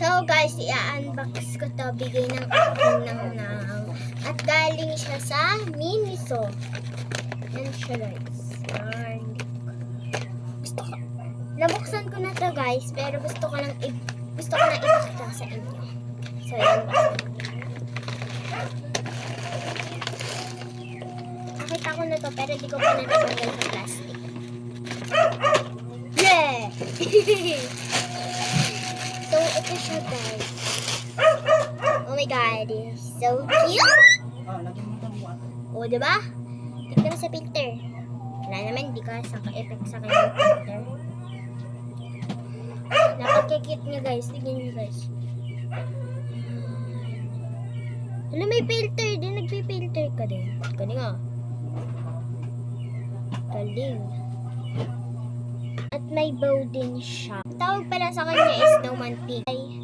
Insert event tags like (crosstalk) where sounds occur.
So guys, i-unbox ko to. Bigay ng aking nang nang. At galing siya sa Miniso. Yan siya guys. Yan. Gusto ko. Nabuksan ko na to guys. Pero gusto ko lang i- gusto ko lang ipakita sa inyo. So yan. Nakita ko na to pero di ko pa natanggal sa plastic. Yeah! (laughs) so, ito siya guys. Oh my god, so cute! O, di ba? Tignan sa filter. Wala naman, di ka sa ka-effect sa kanyang filter. Napaka-cute niya guys. Tignan niyo guys. Wala may filter din. Nagpi-filter ka din. Galing ah. Galing. May bow din siya. Tawag pala sa kanya is Snowman Pig. Ay,